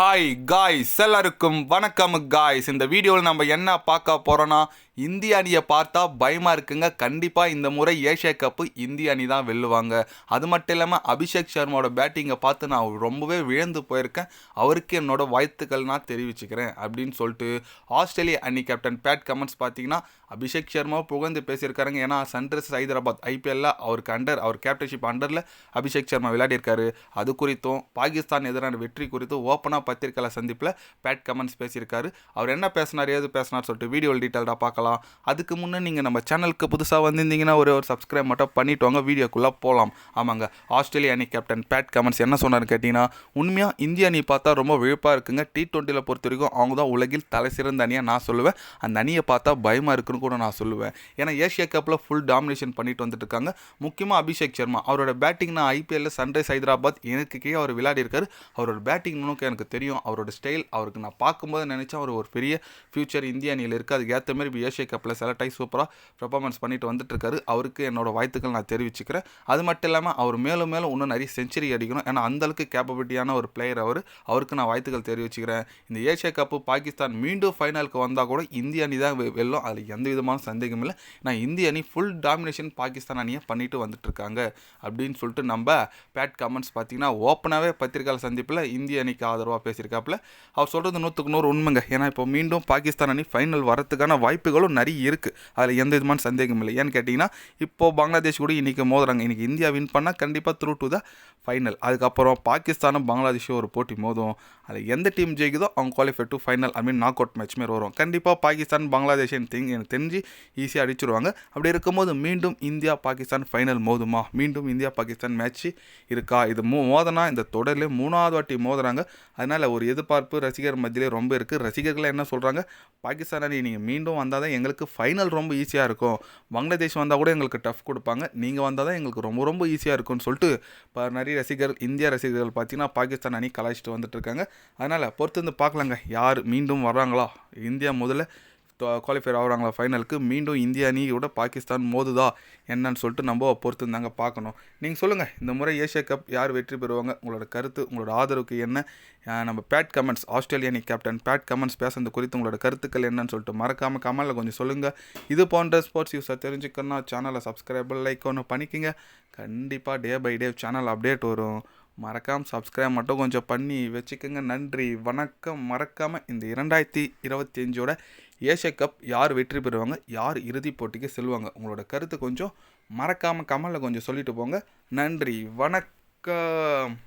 Hi guys எல்லாருக்கும் வணக்கம் guys இந்த வீடியோவில் நம்ம என்ன பார்க்க போகிறோன்னா இந்திய அணியை பார்த்தா பயமாக இருக்குங்க. கண்டிப்பாக இந்த முறை ஏஷியா கப்பு இந்திய அணி தான் வெல்லுவாங்க. அது மட்டும் இல்லாமல் அபிஷேக் சர்மாவோட பேட்டிங்கை பார்த்து நான் ரொம்பவே விழுந்து போயிருக்கேன். அவருக்கு என்னோட வாழ்த்துக்கள் நான் தெரிவிச்சுக்கிறேன் அப்படின்னு சொல்லிட்டு ஆஸ்திரேலிய அணி கேப்டன் பேட் கமெண்ட்ஸ் பார்த்தீங்கன்னா அபிஷேக் சர்மா புகழ்ந்து பேசியிருக்காருங்க. ஏன்னா சன்ரைசர்ஸ் ஹைதராபாத் ஐபிஎல்ல அவருக்கு அண்டர் அவர் கேப்டன்ஷிப் அண்டரில் அபிஷேக் சர்மா விளையாடியிருக்காரு. அது குறித்தும் பாகிஸ்தான் எதிரான வெற்றி குறித்தும் ஓப்பனாக பத்திரிகையாளர் சந்திப்பில் பேட் கமெண்ட்ஸ் பேசியிருக்காரு. அவர் என்ன பேசினார் ஏது பேசினார் சொல்லிட்டு வீடியோ டீட்டெயில்டாக பார்க்கலாம். அதுக்கு முன்னே நீங்கள் நம்ம சேனலுக்கு புதுசாக வந்திருந்தீங்கன்னா ஒரு ஒரு சப்ஸ்கிரைப் மட்டும் பண்ணிட்டு வாங்க வீடியோக்குள்ளே போகலாம் ஆமாங்க ஆஸ்திரேலிய அணி கேப்டன் பேட் கமெண்ட்ஸ் என்ன சொன்னார்னு கேட்டிங்கன்னா உண்மையாக இந்திய அணி பார்த்தா ரொம்ப விழுப்பாக இருக்குங்க. டி ட்வெண்ட்டியில் பொறுத்த வரைக்கும் அவங்க தான் உலகில் தலை சிறந்த அணியாக நான் சொல்லுவேன். அந்த அணியை பார்த்தா பயமாக இருக்குன்னு கூட நான் சொல்லுவேன். ஏன்னா ஏஷியா கப்பில் ஃபுல் டாமினேஷன் பண்ணிட்டு வந்துட்டு இருக்காங்க முக்கியமாக அபிஷேக் சர்மா. அவரோட பேட்டிங் நான் ஐபிஎல்ல சன்ரைஸ் ஹைதராபாத் எனக்கு கீழே அவர் விளையாடி இருக்காரு அவரோட பேட்டிங் நோக்கி எனக்கு தெரியும். அவரோட ஸ்டைல் அவருக்கு நான் பார்க்கும்போது நினச்சேன் அவர் ஒரு பெரிய ஃபியூச்சர் இந்திய அணியில் இருக்குது அதுக்கு ஏற்ற மாதிரி இப்போ ஏஷியா கப்பில் செலக்ட் ஆகி சூப்பராக பெர்ஃபார்மன்ஸ் பண்ணிட்டு வந்துட்டு இருக்காரு அவருக்கு என்னோட வாழ்த்துக்கள் நான் தெரிவிச்சுக்கிறேன். அது மட்டும் இல்லாமல் அவர் மேலும் மேலும் இன்னும் நிறைய செஞ்சுரி அடிக்கணும். ஏன்னா அந்தளவுக்கு கேப்பபிலிட்டியான ஒரு பிளேயர் அவர். அவருக்கு நான் வாழ்த்துக்கள் தெரிவிச்சுக்கிறேன். இந்த ஏஷியா கப்பு பாகிஸ்தான் மீண்டும் ஃபைனலுக்கு வந்தால் கூட இந்திய அணி தான் வெல்லும். அதில் எந்த விதமான சந்தேகம் இல்லை. நான் இந்திய அணி ஃபுல் டாமினேஷன் பாகிஸ்தான் அணியை பண்ணிட்டு வந்துட்டுருக்காங்க அப்படின்னு சொல்லிட்டு நம்ம பேட் கமெண்ட்ஸ் பார்த்தீங்கன்னா ஓப்பனாகவே பத்திரிகையாளர் சந்திப்பில் இந்திய அணிக்கு ஆதரவாக பேசியிருக்காப்புல. அவர் சொல்கிறது நூற்றுக்கு நூறு உண்மைங்க. ஏன்னா இப்போ மீண்டும் பாகிஸ்தான் அணி ஃபைனல் வரத்துக்கான வாய்ப்புகளும் நிறைய இருக்குது அதில் எந்த விதமான சந்தேகம் இல்லை. ஏன்னு கேட்டிங்கன்னா இப்போது பங்களாதேஷ் கூட இன்றைக்கி மோதுறாங்க. இன்றைக்கி இந்தியா வின் பண்ணால் கண்டிப்பாக த்ரூ டு த ஃபைனல் அதுக்கப்புறம் பாகிஸ்தானும் பங்களாதேஷும் ஒரு போட்டி மோதும். அதில் எந்த டீம் ஜெயிக்குதோ அவங்க qualify to final I mean knock out match மாரி வரும் கண்டிப்பாக பாகிஸ்தான் பங்களாதேஷ் எனக்கு தெரிஞ்சு எனக்கு தெரிஞ்சு ஈஸியாக அடிச்சிருவாங்க. அப்படி இருக்கும்போது மீண்டும் இந்தியா பாகிஸ்தான் ஃபைனல் மோதுமா? மீண்டும் இந்தியா பாகிஸ்தான் மேட்ச் இருக்கா? இது மோ மோதனா? இந்த தொடரில் மூணாவது வாட்டி மோதுறாங்க. அதனால் ஒரு எதிர்பார்ப்பு ரசிகர் மத்தியிலே ரொம்ப இருக்குது ரசிகர்கள் என்ன சொல்கிறாங்க பாகிஸ்தான் அணி நீங்கள் மீண்டும் வந்தால் தான் எங்களுக்கு ஃபைனல் ரொம்ப ஈஸியாக இருக்கும். பங்களாதேஷ் வந்தால் கூட எங்களுக்கு டஃப் கொடுப்பாங்க. நீங்கள் வந்தால் தான் எங்களுக்கு ரொம்ப ரொம்ப ஈஸியாக இருக்கும்னு சொல்லிட்டு இப்போ நிறைய ரசிகர்கள் இந்திய ரசிகர்கள் பார்த்தீங்கன்னா பாகிஸ்தான் அணி கலாய்ச்சிட்டு வந்துட்டு இருக்காங்க. அதனால் பொறுத்து வந்து பார்க்கலாங்க. யார் மீண்டும் வர்றாங்களா? இந்தியா முதல்ல குவாலிஃபை ஆகிறாங்களா ஃபைனலுக்கு மீண்டும் இந்திய அணியோட பாகிஸ்தான் மோதுதா என்னன்னு சொல்லிட்டு நம்ம பொறுத்து இருந்தாங்க பார்க்கணும். நீங்கள் சொல்லுங்கள் இந்த முறை ஏஷியா கப் யார் வெற்றி பெறுவாங்க? உங்களோட கருத்து உங்களோட ஆதரவுக்கு என்ன? நம்ம பேட் கமெண்ட்ஸ் ஆஸ்திரேலிய அணி கேப்டன் பேட் கமெண்ட்ஸ் பேசுறது குறித்து உங்களோட கருத்துக்கள் என்னன்னு சொல்லிட்டு மறக்காமல் கமெண்ட்டில் கொஞ்சம் சொல்லுங்கள் இது போன்ற ஸ்போர்ட்ஸ் யூஸை தெரிஞ்சுக்கணும்னா சேனலை சப்ஸ்கிரைப் லைக் ஒன்று பண்ணிக்கோங்க. கண்டிப்பாக day by day channel update வரும். மறக்காமல் சப்ஸ்கிரைப் மட்டும் கொஞ்சம் பண்ணி வச்சுக்கோங்க. நன்றி வணக்கம். மறக்காமல் இந்த இரண்டாயிரத்தி இருபத்தி அஞ்சோட ஏஷியா கப் யார் வெற்றி பெறுவாங்க யார் இறுதிப் போட்டிக்கு செல்வாங்க? உங்களோட கருத்து கொஞ்சம் மறக்காமல் கமலில் கொஞ்சம் சொல்லிட்டு போங்க. நன்றி வணக்கம்.